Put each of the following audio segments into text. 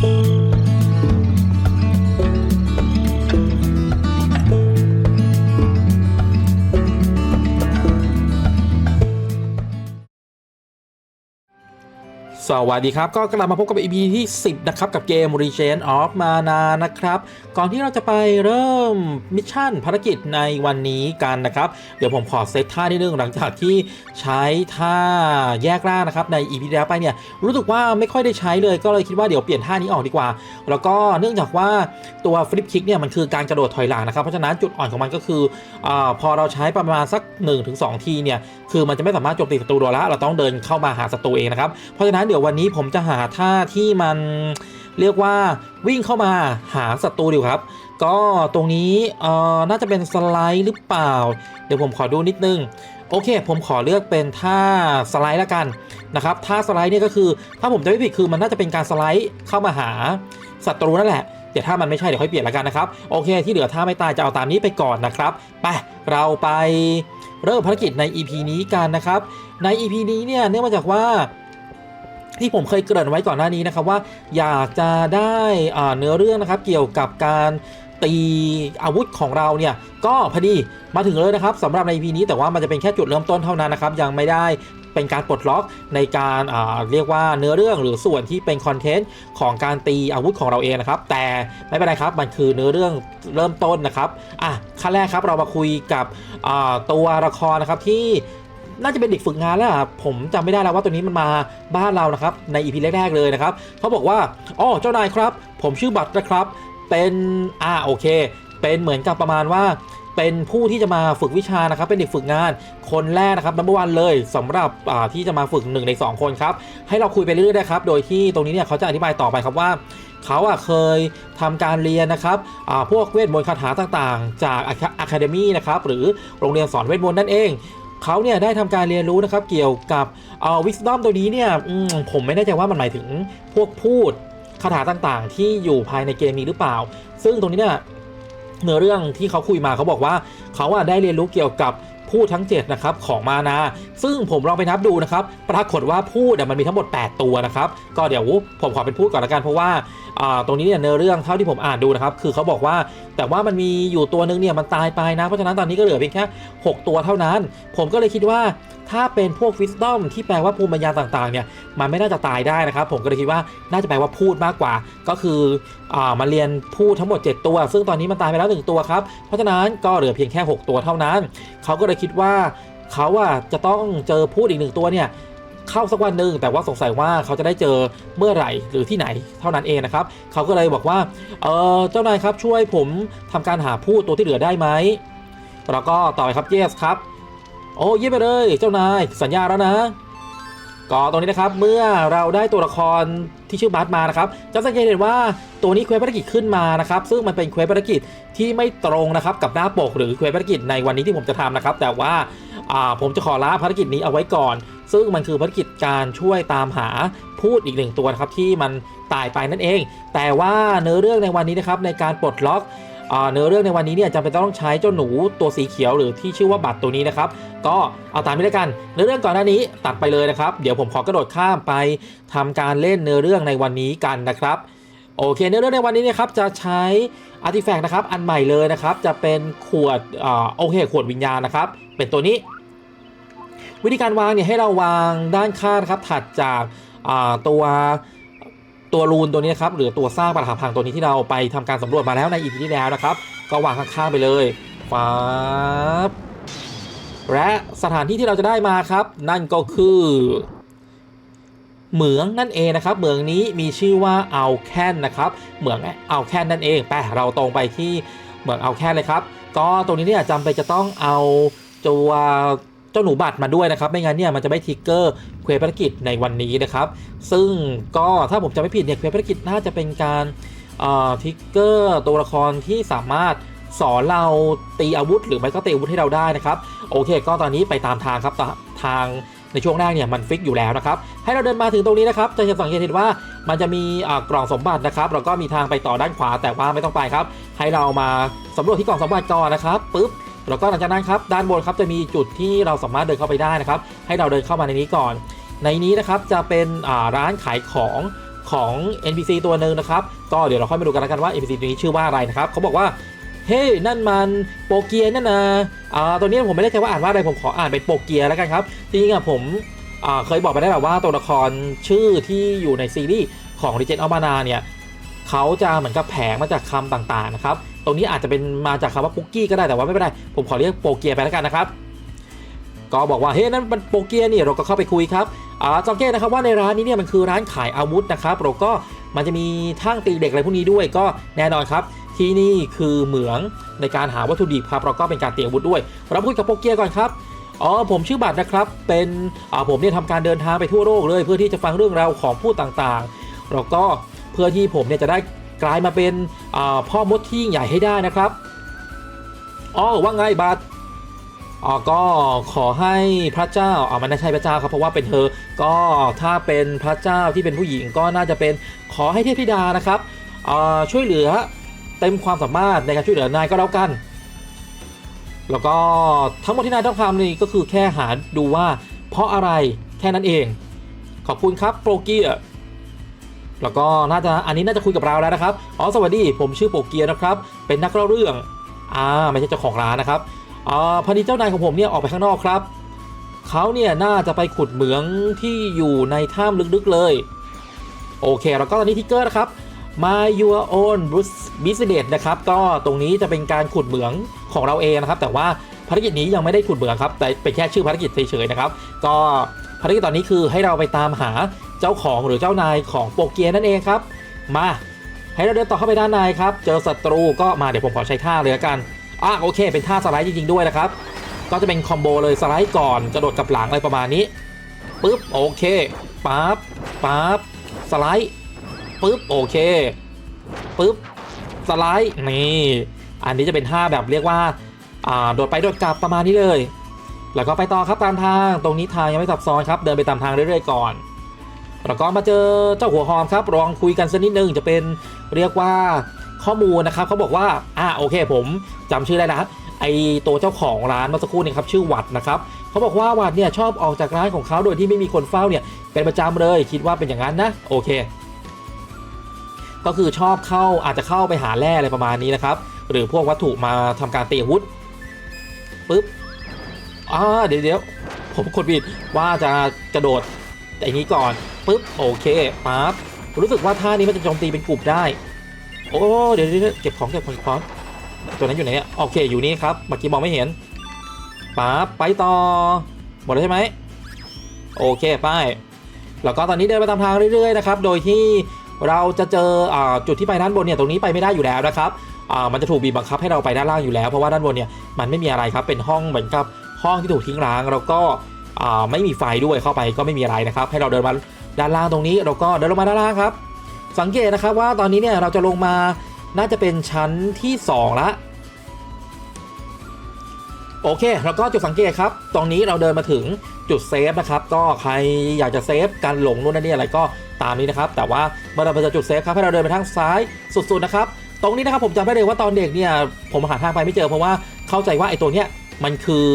Thank you. สวัสดีครับ ก็กลับมาพบกับ EP ที่ 10 นะครับ กับเกม Rechain of Mana นะครับ ก่อนที่เราจะไปเริ่มมิชชั่นภารกิจในวันนี้กันนะครับ เดี๋ยวผมขอเซตท่านิดนึงหลังจากที่ใช้ท่าแยกร่างนะครับ ใน EP ที่แล้วไปเนี่ย รู้สึกว่าไม่ค่อยได้ใช้เลยก็เลยคิดว่าเดี๋ยวเปลี่ยนท่านี้ออกดีกว่า แล้วก็เนื่องจากว่าตัวฟลิปคิกเนี่ยมันคือการกระโดดถอยหลังนะครับเพราะฉะนั้นจุดอ่อนของมันก็คืออาพอเราใช้ประมาณสัก 1-2 ทีเนี่ยคือมันจะไม่สามารถโจมตีศัตรูเราละเราต้องเดินเข้ามาหาศัตรูเองนะครับเพราะฉะนั้นเดี๋ยววันนี้ผมจะหาท่าที่มันเรียกว่าวิ่งเข้ามาหาศัตรูดีครับ ก็ตรงนี้เอ่อน่าจะเป็นสไลด์หรือเปล่า เดี๋ยวผมขอดูนิดนึง โอเค ผมขอเลือกเป็นท่าสไลด์ละกันนะครับท่าสไลด์เนี่ยก็คือ ถ้าผมจะไม่ผิดคือมันน่าจะเป็นการสไลด์เข้ามาหาศัตรูนั่นแหละเดี๋ยวถ้ามันไม่ใช่เดี๋ยวค่อยเปลี่ยนละกันนะครับโอเค ที่เหลือถ้าไม่ตายจะเอาตามนี้ไปก่อนนะครับไปเราไปเริ่มภารกิจใน EP นี้กันนะครับใน EP นี้เนี่ยเนื่องมาจากว่า ที่ผมเคยเกริ่นไว้ก่อนหน้านี้นะครับว่าอยากจะได้เนื้อเรื่องนะครับเกี่ยวกับการตีอาวุธของเราเนี่ยก็พอดีมาถึงเลยนะครับสำหรับใน EP นี้แต่ว่ามันจะเป็นแค่จุดเริ่มต้นเท่านั้นนะครับยังไม่ได้เป็นการปลดล็อกในการเรียกว่าเนื้อเรื่องหรือส่วนที่เป็นคอนเทนต์ของการตีอาวุธของเราเองนะครับ แต่ไม่เป็นไรครับมันคือเนื้อเรื่องเริ่มต้นนะครับอะขั้นแรกครับเรามาคุยกับตัวละครนะครับที่ น่าจะเป็นเด็กฝึกงานแล้วผมจำไม่ได้แล้วว่าตัวนี้มันมาบ้านเรานะครับ ในอีพีแรกๆเลยนะครับเขาบอกว่าอ๋อเจ้านายครับ ผมชื่อบัตรนะครับ เป็นอ่าโอเค เป็นเหมือนกับประมาณว่า เป็นผู้ที่จะมาฝึกวิชานะครับ เป็นเด็กฝึกงาน คนแรกนะครับนัมเบอวันเลยสำหรับอ่าที่จะมาฝึกหนึ่งใน 2 คนครับ ให้เราคุยไปเรื่อยๆนะครับ โดยที่ตรงนี้เนี่ยเขาจะอธิบายต่อไปครับว่าเขาอะเคยทำการเรียนนะครับอ่าพวกเวทมนต์คาถาต่างๆ จากอะคาเดมี่นะครับหรือโรงเรียนสอนเวทมนต์นั่นเอง เขาเนี่ยได้ทำการเรียนรู้นะครับเกี่ยวกับเอ่อวิสตอมตัวนี้เนี่ยมผมไม่แน่ใจว่ามันหมายถึงพวกพูดคาถาต่างๆ ที่อยู่ภายในเกมนี้หรือเปล่า ซึ่งตรงนี้เนี่ยเนื้อเรื่องที่เขาคุยมาเขาบอกว่าเขาอะได้เรียนรู้เกี่ยวกับ พูดทั้ง7นะครับของมานา ซึ่งผมลองไปนับดูนะครับ ปรากฏว่าพูดอะมันมีทั้งหมด 8 ตัวนะครับ ก็เดี๋ยวผมขอเป็นพูดก่อนละกันเพราะว่าตรงนี้เนี่ยเนื้อเรื่องเท่าที่ผมอ่านดูนะครับ คือเขาบอกว่าแต่ว่ามันมีอยู่ตัวหนึงเนี่ยมันตายไปนะ เพราะฉะนั้นตอนนี้ก็เหลือเพียงแค่ 6 ตัวเท่านั้น ผมก็เลยคิดว่า ถ้าเป็นพวกวิสตอมที่แปลว่าภูมิปัญญาต่างๆเนี่ยมันไม่น่าจะตายได้นะครับ ผมก็เลยคิดว่าน่าจะแปลว่าพูดมากกว่า ก็คืออ่ามาเรียนพูดทั้งหมด 7 ตัว ซึ่งตอนนี้มันตายไปแล้ว 1 ตัวครับ เพราะฉะนั้นก็เหลือเพียงแค่ 6 ตัวเท่านั้น เขาก็เลยคิดว่าเขาอะจะต้องเจอพูดอีกหนึ่งตัวเนี่ยเข้าสักวันหนึ่งแต่ว่าสงสัยว่าเขาจะได้เจอเมื่อไหร่หรือที่ไหนเท่านั้นเองนะครับ เขาก็เลยบอกว่าเออเจ้านายครับช่วยผมทำการหาพูดตัวที่เหลือได้ไหมแล้วก็ต่อไปครับ yes ครับ โอ้เยี่ยมไปเลย เจ้านาย สัญญาแล้วนะ ก็ตรงนี้นะครับ เมื่อเราได้ตัวละครที่ชื่อบัสมานะครับจะสังเกตเห็นว่าตัวนี้เควสภารกิจขึ้นมานะครับ ซึ่งมันเป็นเควสภารกิจที่ไม่ตรงนะครับกับหน้าปกหรือเควสภารกิจในวันนี้ที่ผมจะทำนะครับ แต่ว่าผมจะขอลาภารกิจนี้เอาไว้ก่อน ซึ่งมันคือภารกิจการช่วยตามหาพูดอีกหนึ่งตัวนะครับที่มันตายไปนั่นเอง แต่ว่าเนื้อเรื่องในวันนี้นะครับในการปลดล็อก เนื้อเรื่องในวันนี้เนี่ยจำเป็นต้องใช้เจ้าหนูตัวสีเขียวหรือที่ชื่อว่าบัตรตัวนี้นะครับ ก็เอาตามนี้แล้วกันเนื้อเรื่องก่อนหน้านี้ตัดไปเลยนะครับ เดี๋ยวผมขอกระโดดข้ามไปทำการเล่นเนื้อเรื่องในวันนี้กันนะครับโอเคเนื้อเรื่องในวันนี้นะครับจะใช้อาร์ติแฟกต์นะครับอันใหม่เลยนะครับ จะเป็นขวดอโอเคขวดวิญญาณนะครับ เป็นตัวนี้ วิธีการวางเนี่ยให้เราวางด้านข้างนะครับถัดจากตัว ตัวรูนตัวนี้ครับหรือตัวสร้างปรักหักพังตัวนี้ที่เราไปทำการสำรวจมาแล้วในอีพีที่แล้วนะครับ ก็วางข้างๆไปเลยฟ้าบและสถานที่ที่เราจะได้มาครับ นั่นก็คือเหมืองนั่นเองนะครับเหมืองนี้มีชื่อว่าเอาแคนนะครับเหมืองเอาแคนนั่นเองไปเราตรงไปที่เหมืองเอาแคนเลยครับ ก็ตรงนี้เนี่ยจำเป็นจะต้องเอาตัว จ้าหนูบัตรมาด้วยนะครับ ไม่งั้นเนี่ยมันจะไม่ทิกเกอร์เควสภารกิจในวันนี้นะครับ ซึ่งก็ถ้าผมจำไม่ผิดเนี่ยเควสภารกิจน่าจะเป็นการทิกเกอร์ตัวละครที่สามารถสอนเราตีอาวุธ หรือไม่ก็ตีอาวุธให้เราได้นะครับ โอเค ก็ตอนนี้ไปตามทางครับทางในช่วงแรกเนี่ยมันฟิกอยู่แล้วนะครับ ให้เราเดินมาถึงตรงนี้นะครับจะสังเกตเห็นว่ามันจะมีกล่องสมบัตินะครับแล้วก็มีทางไปต่อด้านขวาแต่ว่าไม่ต้องไปครับ ให้เรามาสำรวจที่กล่องสมบัติก่อนนะครับปุ๊บ แล้วก็หลังจากนั้นครับด้านบนครับจะมีจุดที่เราสามารถเดินเข้าไปได้นะครับ ให้เราเดินเข้ามาในนี้ก่อน ในนี้นะครับจะเป็นร้านขายของของ NPC ตัวหนึ่งนะครับ ก็เดี๋ยวเราค่อยมาดูกันแล้วกันว่า NPC ตัวนี้ชื่อว่าอะไรนะครับ เขาบอกว่า เฮ้ยนั่นมันโปเกียนั่นนะอ่าตัวนี้ผมไม่ได้ใจว่าอ่านว่าอะไร ผมขออ่านเป็นโปเกียแล้วกันครับ จริงๆอะผมเคยบอกไปได้แบบว่าตัวละครชื่อที่อยู่ในซีรีส์ของ Legend of Mana เนี่ยเขาจะเหมือนกับแผงมาจากคำต่างๆนะครับ ตรงนี้อาจจะเป็นมาจากคำว่าปุกกี้ก็ได้แต่ว่าไม่เป็นไรผมขอเรียกโปเกียไปแล้วกันนะครับ ก็บอกว่าเฮ้ยนั่นมันโปเกียนี่เราก็เข้าไปคุยครับอ่าสังเกตนะครับว่าในร้านนี้เนี่ยมันคือร้านขายอาวุธนะครับเราก็มันจะมีทั้งตีเด็กอะไรพวกนี้ด้วยก็แน่นอนครับ ที่นี่คือเหมืองในการหาวัตถุดิบครับเราก็เป็นการเตรียมอาวุธด้วยเราพูดกับโปเกียก่อนครับอ๋อผมชื่อบัตรนะครับเป็นอ่าผมเนี่ยทำการเดินทางไปทั่วโลกเลย เพื่อที่จะฟังเรื่องราวของผู้ต่างๆ แล้วก็เพื่อที่ผมเนี่ยจะได้ กลายมาเป็นพ่อมดที่ยิ่งใหญ่ให้ได้นะครับอ๋อว่าไงบัตรอ๋อก็ขอให้พระเจ้าอ๋อมันไม่ใช่พระเจ้าครับเพราะว่าเป็นเธอ ก็ถ้าเป็นพระเจ้าที่เป็นผู้หญิงก็น่าจะเป็นขอให้เทพธิดานะครับช่วยเหลือเต็มความสามารถในการช่วยเหลือนายก็แล้วกัน แล้วก็ทั้งหมดที่นายต้องทำนี่ก็คือแค่หาดูว่าเพราะอะไรแค่นั้นเอง ขอบคุณครับโปรเกีย แล้วก็น่าจะอันนี้น่าจะคุยกับเราแล้วนะครับอ๋อสวัสดีผมชื่อโปเกียนะครับเป็นนักเล่าเรื่องอ่าไม่ใช่เจ้าของร้านนะครับอ่าพอดีเจ้านายของผมเนี่ยออกไปข้างนอกครับเขาเนี่ยน่าจะไปขุดเหมืองที่อยู่ในถ้ำลึกๆเลย โอเค แล้วก็ตอนนี้ทิกเกอร์นะครับ My Your Own Business นะครับ ก็ตรงนี้จะเป็นการขุดเหมืองของเราเองนะครับ แต่ว่าภารกิจนี้ยังไม่ได้ขุดเหมืองครับ แต่เป็นแค่ชื่อภารกิจเฉยๆนะครับ ก็ภารกิจตอนนี้คือให้เราไปตามหา เจ้าของหรือเจ้านายของโปเกียนั่นเองครับ มา ให้เราเดินต่อเข้าไปด้านในครับ เจอศัตรูก็มาเดี๋ยวผมขอใช้ท่าเลยละกันอะโอเค เป็นท่าสไลด์จริงๆด้วยนะครับ ก็จะเป็นคอมโบเลยสไลด์ก่อนกระโดดกลับหลังอะไรประมาณนี้ปุ๊บโอเคปั๊บปั๊บสไลด์ปุ๊บโอเคปุ๊บสไลด์นี่อันนี้จะเป็นท่าแบบเรียกว่าอ่าโดดไปโดดกลับประมาณนี้เลย แล้วก็ไปต่อครับตามทางตรงนี้ทางยังไม่ซับซ้อนครับ เดินไปตามทางเรื่อยๆก่อน แล้วก็มาเจอเจ้าหัวหอมครับลองคุยกันสักนิดนึงจะเป็นเรียกว่าข้อมูลนะครับเขาบอกว่าอ่าโอเค ผมจำชื่อได้แล้วไอตัวเจ้าของร้านเมื่อสักครู่นี้ครับชื่อวัดนะครับเขาบอกว่าวัดเนี่ยชอบออกจากร้านของเขาโดยที่ไม่มีคนเฝ้าเนี่ยเป็นประจำเลยคิดว่าเป็นอย่างนั้นนะโอเค ก็คือชอบเข้าอาจจะเข้าไปหาแร่อะไรประมาณนี้นะครับหรือพวกวัตถุมาทำการตีวุธปุ๊บอ่าเดี๋ยวเดี๋ยวผมกดผิดว่าจะกระโดด อย่างนี้ก่อนปุ๊บโอเคปั๊บรู้สึกว่าท่านี้มันจะโจมตีเป็นกลุ่มได้ โอ้เดี๋ยวเดี๋ยวเก็บของเก็บของของตัวนั้นอยู่ไหนเนี่ยโอเคอยู่นี่ครับเมื่อกี้มองไม่เห็นปั๊บไปต่อหมดแล้วใช่ไหมโอเคไปแล้วก็ตอนนี้เดินไปตามทางเรื่อยๆนะครับโดยที่เราจะเจออจุดที่ไปด้านบนเนี่ยตรงนี้ไปไม่ได้อยู่แล้วนะครับมันจะถูกบีบบังคับให้เราไปด้านล่างอยู่แล้วเพราะว่าด้านบนเนี่ยมันไม่มีอะไรครับเป็นห้องเหมือนกับห้องที่ถูกทิ้งร้างแล้วก็ ไม่มีไฟด้วยเข้าไปก็ไม่มีอะไรนะครับ ให้เราเดินมาด้านล่างตรงนี้เราก็เดินลงมาด้านล่างครับ สังเกตนะครับว่าตอนนี้เนี่ยเราจะลงมาน่าจะเป็นชั้นที่ 2 ละโอเคแล้วก็จุดสังเกตครับ ตรงนี้เราเดินมาถึงจุดเซฟนะครับ ก็ใครอยากจะเซฟการหลงนู่นนั่นนี่อะไรก็ตามนี้นะครับ แต่ว่าเมื่อเราไปจอจุดเซฟครับให้เราเดินไปทางซ้ายสุดๆนะครับ ตรงนี้นะครับผมจำได้เลยว่าตอนเด็กเนี่ยผมหาทางไปไม่เจอเพราะว่าเข้าใจว่าไอ้ตัวเนี้ยมันคือ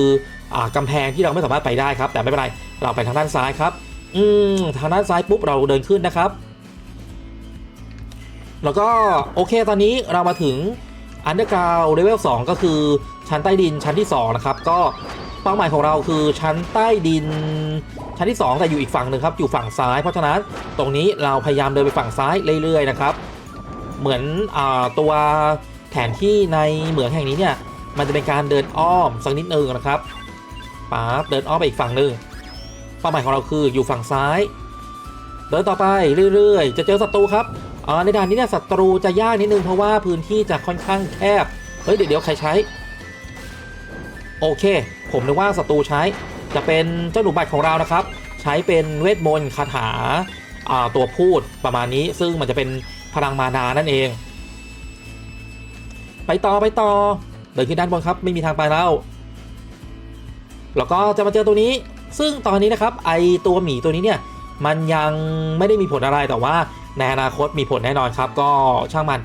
กำแพงที่เราไม่สามารถไปได้ครับ แต่ไม่เป็นไรเราไปทางด้านซ้ายครับ อืมทางด้านซ้ายปุ๊บเราเดินขึ้นนะครับ แล้วก็โอเคตอนนี้เรามาถึง Underground Level 2ก็คือชั้นใต้ดินชั้นที่ 2 นะครับ ก็เป้าหมายของเราคือชั้นใต้ดิน ชั้นที่ 2 แต่อยู่อีกฝั่งหนึ่งครับอยู่ฝั่งซ้าย เพราะฉะนั้นตรงนี้เราพยายามเดินไปฝั่งซ้ายเรื่อยๆนะครับ เหมือนอตัวแผนที่ในเหมืองแห่งนี้เนี่ยมันจะเป็นการเดินอ้อมสักนิดนึงนะครับ ป๊าบเดินอ้อมไปอีกฝั่งหนึ่งเป้าหมายของเราคืออยู่ฝั่งซ้าย เดินต่อไปเรื่อยๆ จะเจอศัตรูครับอ่าในด่านนี้เนี่ยศัตรูจะยากนิดนึงเพราะว่าพื้นที่จะค่อนข้างแคบ เฮ้ยเดี๋ยวเดี๋ยวใครใช้ โอเค ผมนึกว่าศัตรูใช้จะเป็นเจ้าหนูบัตรของเรานะครับ ใช้เป็นเวทมนต์คาถาอ่าตัวพูดประมาณนี้ซึ่งมันจะเป็นพลังมานานั่นเอง ไปต่อไปต่อเดินขึ้นด้านบนครับ ไม่มีทางไปแล้ว แล้วก็จะมาเจอตัวนี้ ซึ่งตอนนี้นะครับไอตัวหมีตัวนี้เนี่ยมันยังไม่ได้มีผลอะไรแต่ว่าในอนาคตมีผลแน่นอนครับ ก็ช่างมัน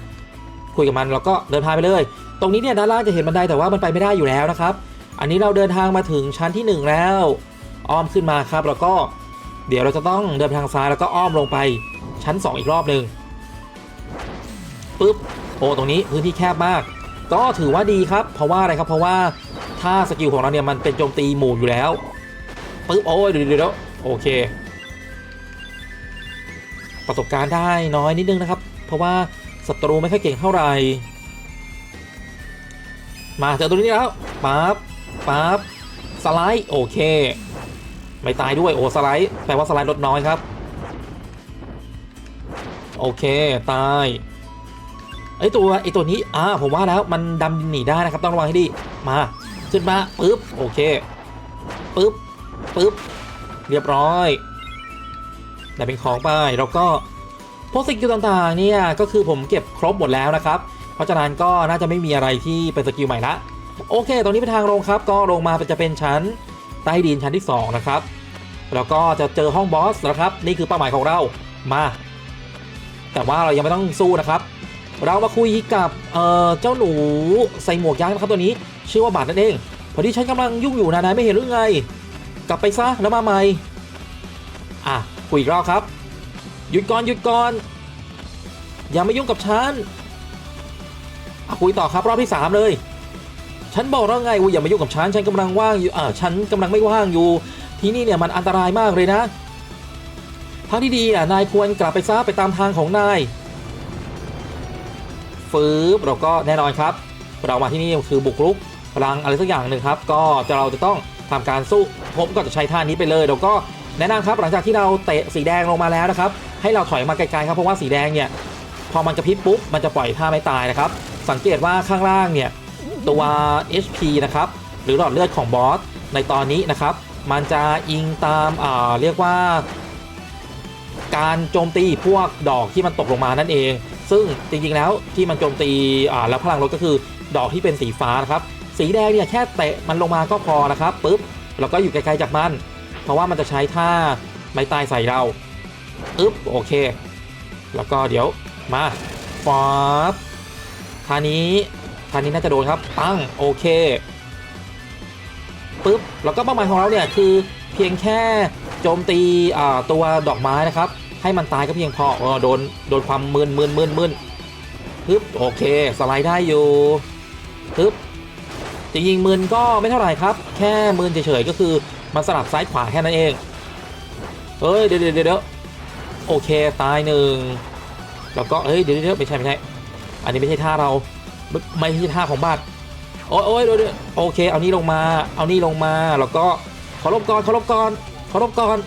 คุยกับมันแล้วก็เดินทางไปเลย ตรงนี้เนี่ยด้านล่างจะเห็นบันไดแต่ว่ามันไปไม่ได้อยู่แล้วนะครับ อันนี้เราเดินทางมาถึงชั้นที่หนึ่งแล้วอ้อมขึ้นมาครับ แล้วก็เดี๋ยวเราจะต้องเดินทางซ้ายแล้วก็อ้อมลงไปชั้นชั้น 2 อีกรอบหนึ่งปุ๊บโอ้ตรงนี้พื้นที่แคบมาก ก็ถือว่าดีครับ เพราะว่าอะไรครับเพราะว่า ถ้าสกิลของเราเนี่ยมันเป็นโจมตีหมู่อยู่แล้วปุ๊บโอ้ยเดี๋ยวเดี๋ยวเดี๋ยวโอเค ประสบการณ์ได้น้อยนิดนึงนะครับ เพราะว่าศัตรูไม่ค่อยเก่งเท่าไหร่มาเจอตัวนี้แล้วปั๊บปั๊บสไลด์โอเค ไม่ตายด้วยโอ้สไลด์แปลว่าสไลด์ลดน้อยครับโอเคตายไอตัวไอตัวนี้อ่าผมว่าแล้วมันดำหนีได้นะครับต้องระวังให้ดีมา ขึ้นมาปึ๊บโอเคปึ๊บปึ๊บเรียบร้อยได้เป็นของไปแล้วก็พวกสกิลต่างๆเนี่ยก็คือผมเก็บครบหมดแล้วนะครับ เพราะฉะนั้นก็น่าจะไม่มีอะไรที่เป็นสกิลใหม่ละโอเคตรงนี้เป็นทางลงครับ ก็ลงมาจะเป็นชั้นใต้ดินชั้นที่สองนะครับ แล้วก็จะเจอห้องบอสนะครับ นี่คือเป้าหมายของเรามา แต่ว่าเรายังไม่ต้องสู้นะครับ เรามาคุยกับเอ่อเจ้าหนูใส่หมวกยักษ์นะครับตัวนี้ ชื่อว่าบาทนั่นเอง พอดีฉันกำลังยุ่งอยู่นะนายไม่เห็นหรือไง กลับไปซะแล้วมาใหม่ อะคุยอีกรอบครับ หยุดก่อนหยุดก่อน อย่ามายุ่งกับฉันอะคุยต่อครับรอบที่สามเลย ฉันบอกแล้วไงว่าอย่ามายุ่งกับฉันฉันกำลังว่างอยู่อ่าฉันกำลังไม่ว่างอยู่ ที่นี่เนี่ยมันอันตรายมากเลยนะทางที่ดีอะนายควรกลับไปซะไปตามทางของนาย ฟื้บเราก็แน่นอนครับ เรามาที่นี่คือบุกรุกพลังอะไรสักอย่างหนึ่งครับ ก็จะเราจะต้องทำการสู้ผมก็จะใช้ท่านี้ไปเลยแล้วก็แนะนำครับหลังจากที่เราเตะสีแดงลงมาแล้วนะครับ ให้เราถอยมาไกลๆครับเพราะว่าสีแดงเนี่ยพอมันกระพริบปุ๊บมันจะปล่อยท่าไม่ตายนะครับ สังเกตว่าข้างล่างเนี่ยตัว HP นะครับหรือหลอดเลือดของบอสในตอนนี้นะครับ มันจะอิงตามอ่าเรียกว่า การโจมตีพวกดอกที่มันตกลงมานั่นเอง ซึ่งจริงๆแล้วที่มันโจมตีอ่าแล้วพลังลดก็คือดอกที่เป็นสีฟ้านะครับ สีแดงเนี่ยแค่เตะมันลงมาก็พอนะครับปุ๊บเราก็อยู่ไกลๆจากมัน เพราะว่ามันจะใช้ท่าไม้ตายใส่เราอึ๊บโอเค แล้วก็เดี๋ยวมาฟอสท่านี้ท่านี้น่าจะโดนครับปังโอเคปุ๊บแล้วก็เป้าหมายของเราเนี่ยคือเพียงแค่โจมตีตัวดอกไม้นะครับ ให้มันตายก็เพียงพอเออโดนโดนความมึนมึนมึนมึนปึ๊บโอเคสไลด์ได้อยู่ปึ๊บจริงมึนก็ไม่เท่าไหร่ครับ แค่มึนเฉยๆก็คือมันสลับซ้ายขวาแค่นั้นเองเฮ้ยเดี๋ยวเดี๋ยวเดี๋ยวโอเคตายหนึ่งแล้วก็เฮ้ยเดี๋ยวเดี๋ยวไม่ใช่ไม่ใช่อันนี้ไม่ใช่ท่าเราไม่ใช่ท่าของบัตรโอ้ยโอ้ยเดี๋ยวเดี๋ยวโอเค เอานี่ลงมา เอานี่ลงมา แล้วก็เคารพก่อนเคารพก่อนเคารพก่อน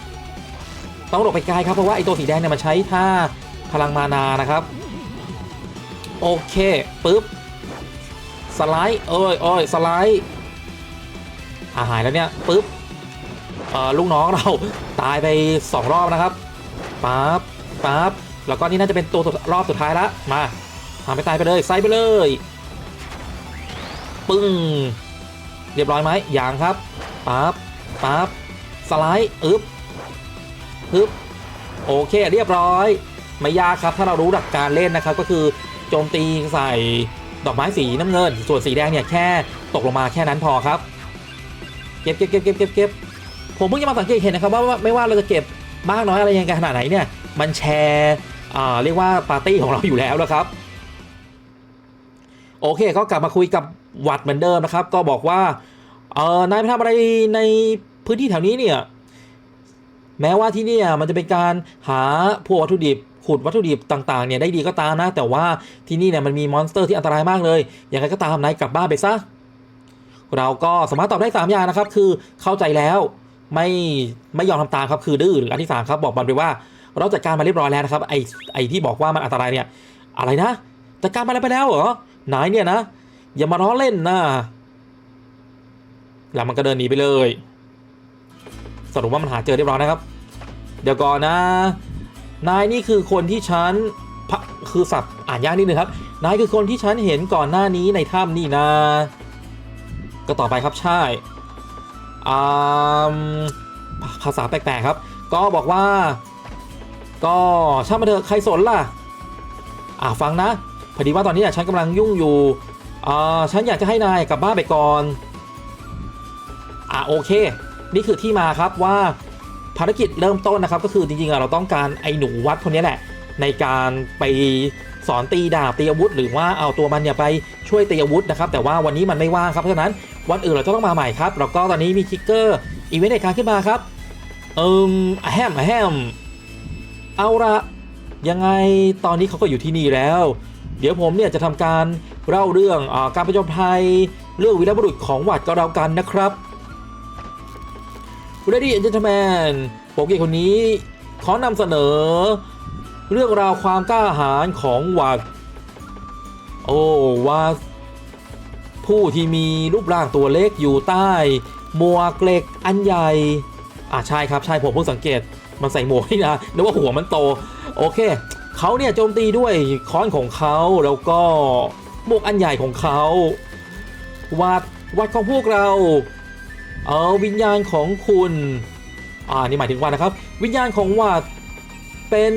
ต้องหลบไปไกลครับเพราะว่าไอตัวสีแดงเนี่ยมันใช้ท่าพลังมานานะครับโอเคปุ๊บสไลด์เอ้ยเอ้ยสไลด์อาหายแล้วเนี่ยปุ๊บลูกน้องเราตายไป 2 รอบนะครับปั๊บปั๊บแล้วก็นี่น่าจะเป็นตัวรอบสุดท้ายละมาทำไปตายไปเลยไซไปเลยปึ้งเรียบร้อยไหมอย่างครับปั๊บปั๊บสไลด์อึ๊บ ปึ๊บโอเคเรียบร้อย ไม่ยากครับถ้าเรารู้หลักการเล่นนะครับ ก็คือโจมตีใส่ดอกไม้สีน้ำเงิน ส่วนสีแดงเนี่ยแค่ตกลงมาแค่นั้นพอครับ เก็บเก็บเก็บเก็บเก็บเก็บผมเพิ่งจะมาสังเกตเห็นนะครับว่าไม่ว่าเราจะเก็บมากน้อยอะไรยังไงขนาดไหนเนี่ย มันแชร์เรียกว่าปาร์ตี้ของเราอยู่แล้วนะครับ โอเคก็กลับมาคุยกับวัดเหมือนเดิมนะครับ ก็บอกว่าเออนายไปทำอะไรในพื้นที่แถวนี้เนี่ย แม้ว่าที่นี่มันจะเป็นการหาพวกวัตถุดิบขุดวัตถุดิบต่างๆเนี่ยได้ดีก็ตามนะ แต่ว่าที่นี่เนี่ยมันมีมอนสเตอร์ที่อันตรายมากเลยอย่างไรก็ตามนายกลับบ้านไปซะเราก็สามารถตอบได้ 3 อย่างนะครับ คือเข้าใจแล้วไม่ไม่ยอมทำตามครับคือดื้อหรืออันที่สามครับบอกมันไปว่า เราจัดการมาเรียบร้อยแล้วนะครับไอไอที่บอกว่ามันอันตรายเนี่ย อะไรนะจัดการมาแล้วไปแล้วเหรอนายเนี่ยนะ อย่ามาล้อเล่นนะแล้วมันก็เดินหนีไปเลย สรุปว่ามันหาเจอเรียบร้อยนะครับ เดี๋ยวก่อนนะ นายนี่คือคนที่ฉันพะคือสับอ่านยากนิดนึงครับ นายคือคนที่ฉันเห็นก่อนหน้านี้ในถ้ำนี่นะ ก็ต่อไปครับใช่อ่าภาษาแปลกๆครับ ก็บอกว่า ก็ช่างมาเถอะใครสนล่ะ อ่าฟังนะ พอดีว่าตอนนี้ฉันกำลังยุ่งอยู่อ่าฉันอยากจะให้นายกลับบ้านไปก่อนอ่าโอเค นี่คือที่มาครับว่า ภารกิจเริ่มต้นนะครับ ก็คือจริงๆเราต้องการไอ้หนูวัดคนนี้แหละ ในการไปสอนตีดาบตีอาวุธ หรือว่าเอาตัวมันเนี่ยไปช่วยตีอาวุธนะครับ แต่ว่าวันนี้มันไม่ว่างครับเพราะฉะนั้นวันอื่นเราจะต้องมาใหม่ครับแล้วก็ตอนนี้มีทิกเกอร์อีเวนต์ในการขึ้นมาครับเอิมอแฮมแฮมเอาละยังไงตอนนี้เขาก็อยู่ที่นี่แล้ว เดี๋ยวผมเนี่ยจะทำการเล่าเรื่องอการประจนภัยเรื่องวีรบุรุษของหวัดก็แล้วกันนะครับ Ladies and Gentlemen โปเกคนนี้ขอนำเสนอ เรื่องราวความกล้าหาญของวัดโอ้ว่าผู้ที่มีรูปร่างตัวเล็กอยู่ใต้หมวกเหล็กอันใหญ่อ่าใช่ครับใช่ผมเพิ่งสังเกตมันใส่หมวกนี่นะนึกว่าหัวมันโต โอเคเขาเนี่ยโจมตีด้วยค้อนของเขาแล้วก็หมวกอันใหญ่ของเขาวัดวัดของพวกเรา เอาวิญญาณของคุณ อ่า นี่หมายถึงว่านะครับ วิญญาณของวัดเป็น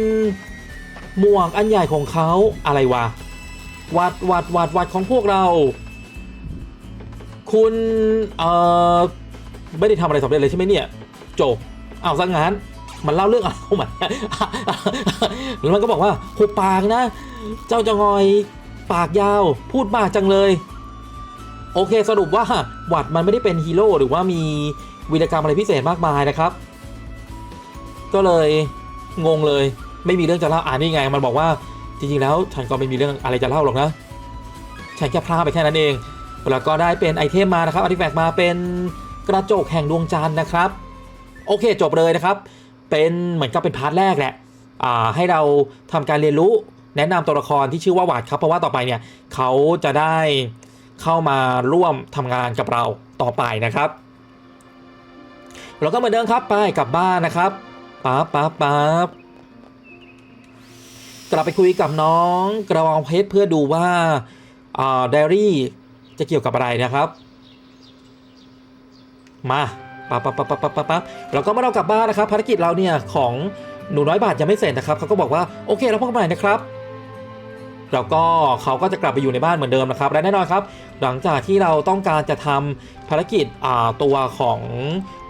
หมวกอันใหญ่ของเขาอะไรวะวัดวัดวัดวัดของพวกเรา คุณ เอ่อ ไม่ได้ทำอะไรสำเร็จเลยใช่ไหมเนี่ยจบเอาซะงั้นมันเล่าเรื่องอะไรของมันแล้วมันก็บอกว่าหุบปากนะ เจ้าจะงอย ปากยาว พูดมากจังเลย โอเคสรุปว่าหวัดมันไม่ได้เป็นฮีโร่หรือว่ามีวีรกรรมอะไรพิเศษมากมายนะครับ ก็เลยงงเลยไม่มีเรื่องจะเล่าอ่านี่ไง มันบอกว่าจริงๆแล้วฉันก็ไม่มีเรื่องอะไรจะเล่าหรอกนะฉันแค่พลาดไปแค่นั้นเองแล้วก็ได้เป็นไอเทมมานะครับอาร์ติแฟกต์มาเป็นกระจกแห่งดวงจันทร์นะครับ โอเคจบเลยนะครับ เป็นเหมือนกับเป็นพาร์ทแรกแหละอ่าให้เราทำการเรียนรู้แนะนำตัวละครที่ชื่อว่าหวาดครับเพราะว่าต่อไปเนี่ยเขาจะได้ เข้ามาร่วมทำงานกับเราต่อไปนะครับ เราก็เหมือนเดิมครับไปกลับบ้านนะครับป๊าป๊าป๊ากลับไปคุยกับน้องกระวองเพชรเพื่อดูว่าอ่าไดอารี่จะเกี่ยวกับอะไรนะครับ มาปั๊บปั๊บปั๊บปั๊บปั๊บปั๊บปั๊บเราก็มาเรากลับบ้านนะครับ ภารกิจเราเนี่ยของหนูน้อยบาทยังไม่เสร็จนะครับเขาก็บอกว่าโอเคเราพบกันใหม่นะครับ แล้วก็เขาก็จะกลับไปอยู่ในบ้านเหมือนเดิมนะครับและแน่นอนครับ หลังจากที่เราต้องการจะทำภารกิจตัวของ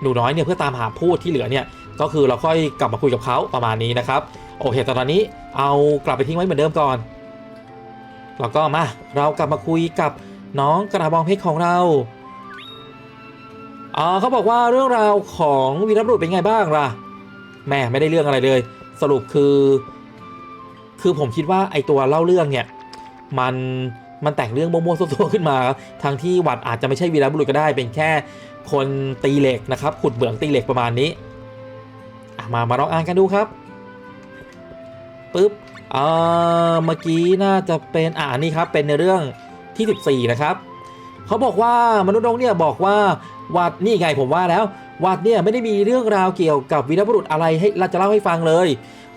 หนูน้อยเนี่ยเพื่อตามหาพูดที่เหลือเนี่ยก็คือเราค่อยกลับมาคุยกับเขาประมาณนี้นะครับโอเคแต่ตอนนี้เอากลับไปทิ้งไว้เหมือนเดิมก่อนแล้วก็มาเรากลับมาคุยกับน้องกระบองเพชรของเราอ่าเขาบอกว่าเรื่องราวของวีรบุรุษเป็นไงบ้างล่ะแม่ไม่ได้เรื่องอะไรเลย สรุปคือ คือผมคิดว่าไอตัวเล่าเรื่องเนี่ยมันมันแต่งเรื่องมั่วๆซั่วๆขึ้นมาทางที่วัดอาจจะไม่ใช่วีรบุรุษก็ได้ เป็นแค่คนตีเหล็กนะครับ ขุดเบืองตีเหล็กประมาณนี้มามาลองอ่านกันดูครับปึ๊บอ่าเมื่อกี้น่าจะเป็นอ่านี่ครับเป็นในเรื่องที่ 14 นะครับ เขาบอกว่ามนุษย์นกเนี่ยบอกว่าวัดนี่ไงผมว่าแล้ววัดเนี่ยไม่ได้มีเรื่องราวเกี่ยวกับวีรบุรุษอะไรให้เราจะเล่าให้ฟังเลย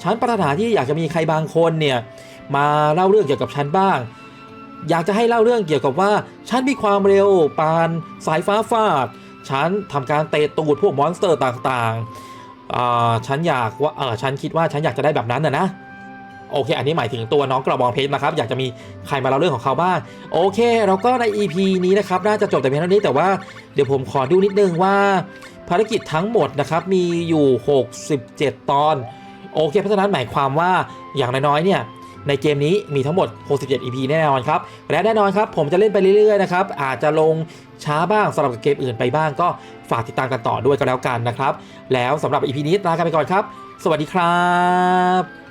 ฉันปรารถนาที่อยากจะมีใครบางคนเนี่ยมาเล่าเรื่องเกี่ยวกับฉันบ้าง อยากจะให้เล่าเรื่องเกี่ยวกับว่า ฉันมีความเร็วปานสายฟ้าฟาด ฉันทำการเตะตูดพวกมอนสเตอร์ต่างๆอ่าฉันอยากว่าเออฉันคิดว่าฉันอยากจะได้แบบนั้นนะนะ โอเค อันนี้หมายถึงตัวน้องกระบองเพชรนะครับ อยากจะมีใครมาเล่าเรื่องของเขาบ้าง โอเค เราก็ใน EP นี้นะครับ น่าจะจบแต่เพียงเท่านี้ แต่ว่าเดี๋ยวผมขอดูนิดนึงว่า ภารกิจทั้งหมดนะครับ มีอยู่ 67 ตอน โอเค เพราะฉะนั้นหมายความว่าอย่างน้อยๆ เนี่ยในเกมนี้มีทั้งหมด 67 EP แน่นอนครับ และแน่นอนครับ ผมจะเล่นไปเรื่อยๆ นะครับ อาจจะลงช้าบ้างสำหรับเกมอื่นไปบ้าง ก็ฝากติดตามกันต่อด้วยก็แล้วกันนะครับ แล้วสำหรับ EP นี้ลากันไปก่อนครับ สวัสดีครับ